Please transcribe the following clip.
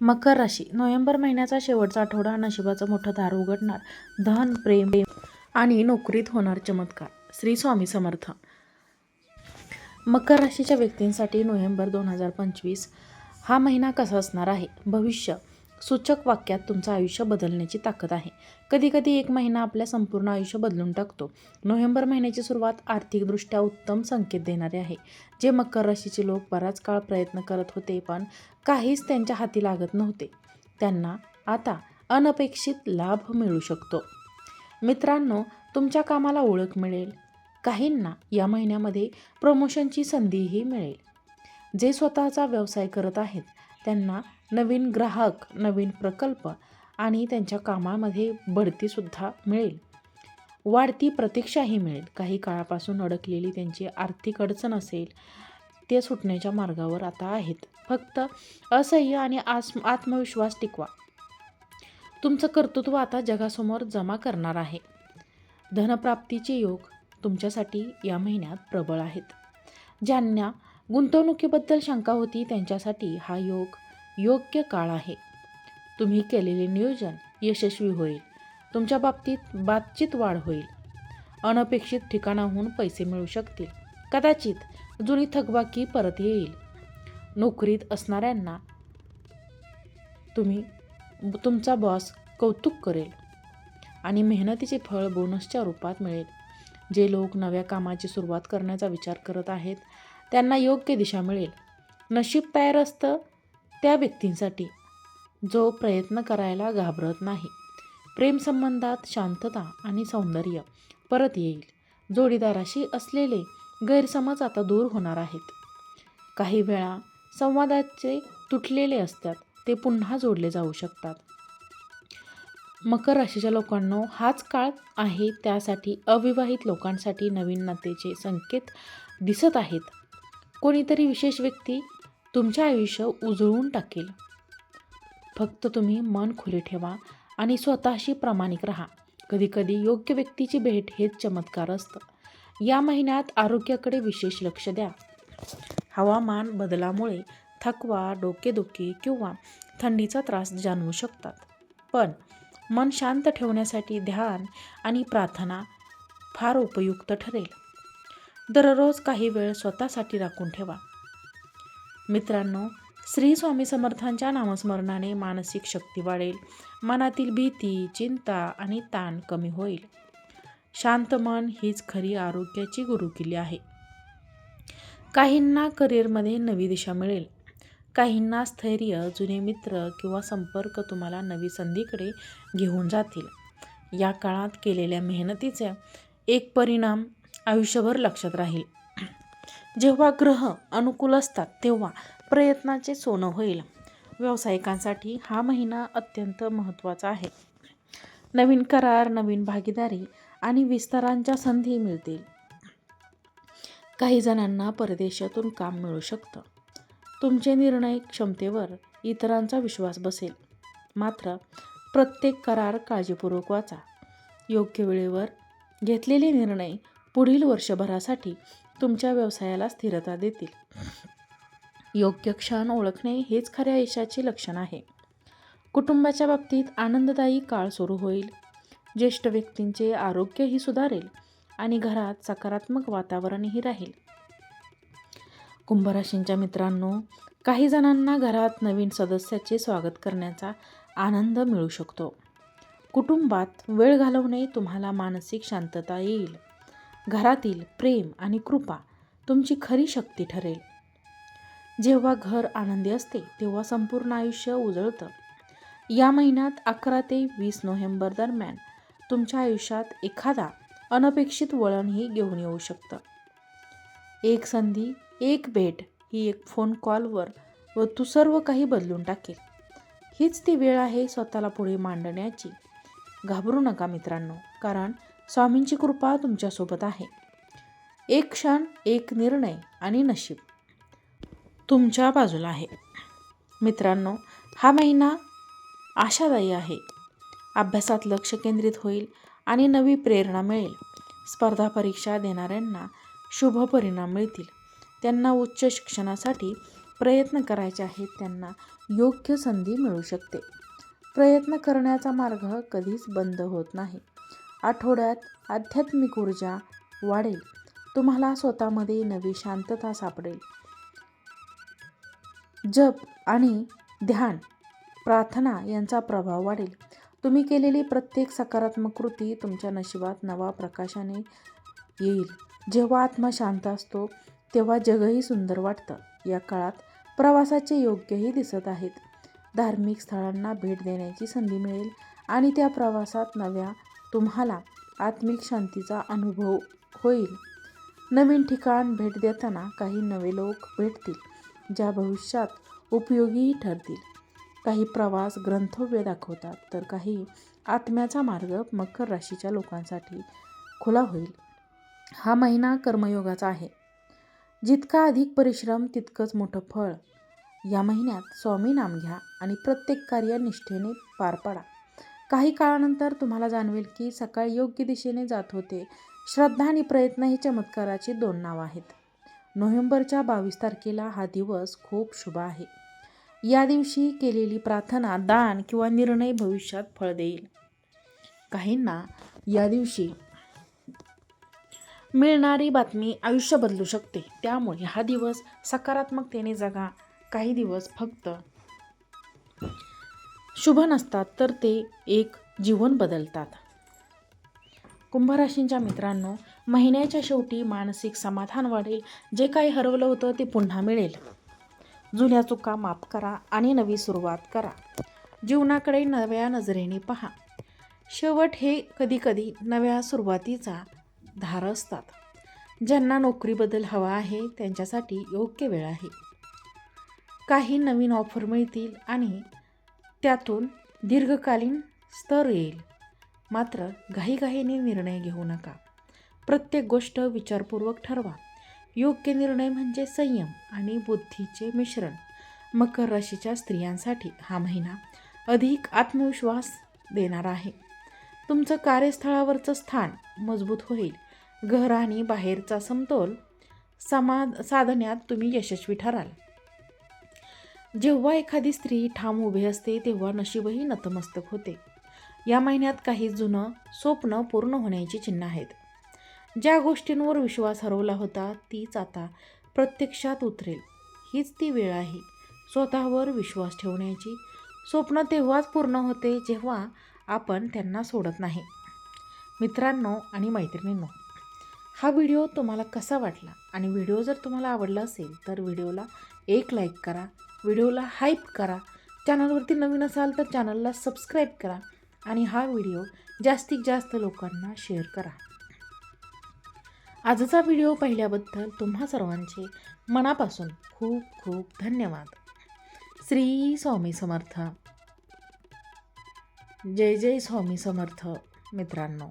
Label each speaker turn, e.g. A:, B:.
A: मकर राशी. नोव्हेंबर महिन्याचा शेवटचा आठवडा नशिबाचं मोठं दार उघडणार. धन प्रेम आणि नोकरीत होणार चमत्कार. श्री स्वामी समर्थ. मकर राशीच्या व्यक्तींसाठी नोव्हेंबर दोन हजार पंचवीस हा महिना कसा असणार आहे? भविष्य. सूचक वाक्यात तुमचं आयुष्य बदलण्याची ताकद आहे. कधीकधी एक महिना आपल्या संपूर्ण आयुष्य बदलून टाकतो. नोव्हेंबर महिन्याची सुरुवात आर्थिकदृष्ट्या उत्तम संकेत देणारे आहे. जे मकर राशीचे लोक बराच काळ प्रयत्न करत होते पण काहीच त्यांच्या हाती लागत नव्हते. त्यांना आता अनपेक्षित लाभ मिळू शकतो. मित्रांनो तुमच्या कामाला ओळख मिळेल. काहींना या महिन्यामध्ये प्रमोशनची संधीही मिळेल. जे स्वतःचा व्यवसाय करत आहेत त्यांना नवीन ग्राहक नवीन प्रकल्प आणि त्यांच्या कामामध्ये बढतीसुद्धा मिळेल. वाढती प्रतीक्षाही मिळेल. काही काळापासून अडकलेली त्यांची आर्थिक अडचण असेल ते सुटण्याच्या मार्गावर आता आहेत. फक्त असह्य आणि आस आत्मविश्वास टिकवा. तुमचं कर्तृत्व आता जगासमोर जमा करणार आहे. धनप्राप्तीचे योग तुमच्यासाठी या महिन्यात प्रबळ आहेत. ज्यांना गुंतवणुकीबद्दल शंका होती त्यांच्यासाठी हा योग योग्य काळ आहे. तुम्ही केलेले नियोजन यशस्वी होईल. तुमच्या बाबतीत बातचीत वाढ होईल. अनपेक्षित ठिकाणाहून पैसे मिळू शकतील. कदाचित जुनी थकबाकी परत येईल. नोकरीत असणाऱ्यांना तुम्ही तुमचा बॉस कौतुक करेल आणि मेहनतीचे फळ बोनसच्या रूपात मिळेल. जे लोक नव्या कामाची सुरुवात करण्याचा विचार करत आहेत त्यांना योग्य दिशा मिळेल. नशीब तयार असतं त्या व्यक्तींसाठी जो प्रयत्न करायला घाबरत नाही. प्रेमसंबंधात शांतता आणि सौंदर्य परत येईल. जोडीदाराशी असलेले गैरसमज आता दूर होणार आहेत. काही वेळा संवादाचे तुटलेले असतात ते पुन्हा जोडले जाऊ शकतात. मकर राशीच्या लोकांनो हाच काळ आहे त्यासाठी अविवाहित लोकांसाठी नवीन नातेचे संकेत दिसत आहेत. कोणीतरी विशेष व्यक्ती तुमचे आयुष्य उजळून टाकेल. फक्त तुम्ही मन खुले ठेवा आणि स्वतःशी प्रामाणिक राहा. कधीकधी योग्य व्यक्तीची भेट हेच चमत्कार असतं. या महिन्यात आरोग्याकडे विशेष लक्ष द्या. हवामान बदलामुळे थकवा डोकेदुखी किंवा थंडीचा त्रास जाणवू शकतात. पण मन शांत ठेवण्यासाठी ध्यान आणि प्रार्थना फार उपयुक्त ठरेल. दररोज काही वेळ स्वतःसाठी राखून ठेवा. मित्रांनो श्री स्वामी समर्थांच्या नामस्मरणाने मानसिक शक्ती वाढेल. मनातील भीती चिंता आणि ताण कमी होईल. शांत मन हीच खरी आरोग्याची गुरुकिल्ली आहे. काहींना करिअरमध्ये नवी दिशा मिळेल. काहींना स्थैर्य जुने मित्र किंवा संपर्क तुम्हाला नवी संधीकडे घेऊन जातील. या काळात केलेल्या मेहनतीचा एक परिणाम आयुष्यभर लक्षात राहील. जेव्हा ग्रह अनुकूल असतात तेव्हा प्रयत्नाचे सोनं होईल. व्यावसायिकांसाठी हा महिना अत्यंत महत्त्वाचा आहे. नवीन करार नवीन भागीदारी आणि विस्तारांच्या संधी मिळतील. काही जणांना परदेशातून काम मिळू शकतं. तुमचे निर्णय क्षमतेवर इतरांचा विश्वास बसेल. मात्र प्रत्येक करार काळजीपूर्वक वाचा. योग्य वेळेवर घेतलेले निर्णय पुढील वर्षभरासाठी तुमच्या व्यवसायाला स्थिरता देतील. योग्य क्षण ओळखणे हेच खऱ्या यशाचे लक्षण आहे. कुटुंबाच्या बाबतीत आनंददायी काळ सुरू होईल. ज्येष्ठ व्यक्तींचे आरोग्यही सुधारेल आणि घरात सकारात्मक वातावरणही राहील. कुंभराशींच्या मित्रांनो काही जणांना घरात नवीन सदस्याचे स्वागत करण्याचा आनंद मिळू शकतो. कुटुंबात वेळ घालवणे तुम्हाला मानसिक शांतता येईल. घरातील प्रेम आणि कृपा तुमची खरी शक्ती ठरेल. जेव्हा घर आनंदी असते तेव्हा संपूर्ण आयुष्य उजळतं. या महिन्यात अकरा ते वीस नोव्हेंबर दरम्यान तुमच्या आयुष्यात एखादा अनपेक्षित वळणही घेऊन येऊ शकतं. एक संधी एक भेट ही एक फोन कॉलवर व तू सर्व काही बदलून टाकेल. हीच ती वेळ आहे स्वतःला पुढे मांडण्याची. घाबरू नका मित्रांनो कारण स्वामींची कृपा तुमच्यासोबत आहे. एक क्षण एक निर्णय आणि नशीब तुमच्या बाजूला आहे. मित्रांनो हा महिना आशादायी आहे. अभ्यासात लक्ष केंद्रित होईल आणि नवी प्रेरणा मिळेल. स्पर्धा परीक्षा देणाऱ्यांना शुभ परिणाम मिळतील. त्यांना उच्च शिक्षणासाठी प्रयत्न करायचे आहेत त्यांना योग्य संधी मिळू शकते. प्रयत्न करण्याचा मार्ग कधीच बंद होत नाही. आठवड्यात आध्यात्मिक ऊर्जा वाढेल. तुम्हाला स्वतःमध्ये नवी शांतता सापडेल. जप आणि ध्यान प्रार्थना यांचा प्रभाव वाढेल. तुम्ही केलेली प्रत्येक सकारात्मक कृती तुमच्या नशिबात नवा प्रकाशाने येईल. जेव्हा आत्मा शांत असतो तेव्हा जगही सुंदर वाटतं. या काळात प्रवासाचे योग्यही दिसत आहेत. धार्मिक स्थळांना भेट देण्याची संधी मिळेल आणि त्या प्रवासात नव्या तुम्हाला आत्मिक शांतीचा अनुभव होईल. नवीन ठिकाण भेट देताना काही नवे लोक भेटतील ज्या भविष्यात उपयोगीही ठरतील. काही प्रवास ग्रंथव्य दाखवतात तर काही आत्म्याचा मार्ग मकर राशीच्या लोकांसाठी खुला होईल. हा महिना कर्मयोगाचा आहे. जितका अधिक परिश्रम तितकंच मोठं फळ. या महिन्यात स्वामी नाम घ्या आणि प्रत्येक कार्य निष्ठेने पार पाडा. काही काळानंतर तुम्हाला जाणवेल की सकाळ योग्य दिशेने जात होते. श्रद्धा आणि प्रयत्न ही चमत्काराची दोन नावं आहेत. नोव्हेंबरच्या बावीस तारखेला हा दिवस खूप शुभ आहे. या दिवशी केलेली प्रार्थना दान किंवा निर्णय भविष्यात फळ देईल. काहींना या दिवशी मिळणारी बातमी आयुष्य बदलू शकते. त्यामुळे हा दिवस सकारात्मकतेने जगा. काही दिवस फक्त शुभ नसतात तर ते एक जीवन बदलतात. कुंभराशींच्या मित्रांनो महिन्याच्या शेवटी मानसिक समाधान वाढेल. जे काही हरवलं होतं ते पुन्हा मिळेल. जुन्या चुका माफ करा आणि नवी सुरुवात करा. जीवनाकडे नव्या नजरेने पहा. शेवट हे कधीकधी नव्या सुरुवातीचा धार असतात. ज्यांना नोकरीबद्दल हवा आहे त्यांच्यासाठी योग्य वेळ आहे. काही नवीन ऑफर मिळतील आणि त्यातून दीर्घकालीन स्तर येईल. मात्र घाईघाईने निर्णय घेऊ नका. प्रत्येक गोष्ट विचारपूर्वक ठरवा. योग्य निर्णय म्हणजे संयम आणि बुद्धीचे मिश्रण. मकर राशीच्या स्त्रियांसाठी हा महिना अधिक आत्मविश्वास देणारा आहे. तुमचं कार्यस्थळावरचं स्थान मजबूत होईल. घर आणि बाहेरचा समतोल समाध साधण्यात तुम्ही यशस्वी ठराल. जेव्हा एखादी स्त्री ठाम उभी असते तेव्हा नशीबही नतमस्तक होते. या महिन्यात काही जुनं स्वप्न पूर्ण होण्याची चिन्ह आहेत. ज्या गोष्टींवर विश्वास हरवला होता तीच आता प्रत्यक्षात उतरेल. हीच ती वेळ आहे. स्वतःवर विश्वास ठेवण्याची. स्वप्न तेव्हाच पूर्ण होते जेव्हा आपण त्यांना सोडत नाही. मित्रांनो आणि मैत्रिणींनो हा व्हिडिओ तुम्हाला कसा वाटला? आणि व्हिडिओ जर तुम्हाला आवडला असेल तर व्हिडिओला एक लाईक करा. व्हिडिओला हाईप करा. चॅनलवरती नवीन असाल तर चॅनलला सबस्क्राईब करा आणि हा व्हिडिओ जास्तीत जास्त लोकांना शेअर करा. आजचा व्हिडिओ पाहिल्याबद्दल तुम्हा सर्वांचे मनापासून खूप खूप धन्यवाद. श्री स्वामी समर्थ. जय जय स्वामी समर्थ मित्रांनो.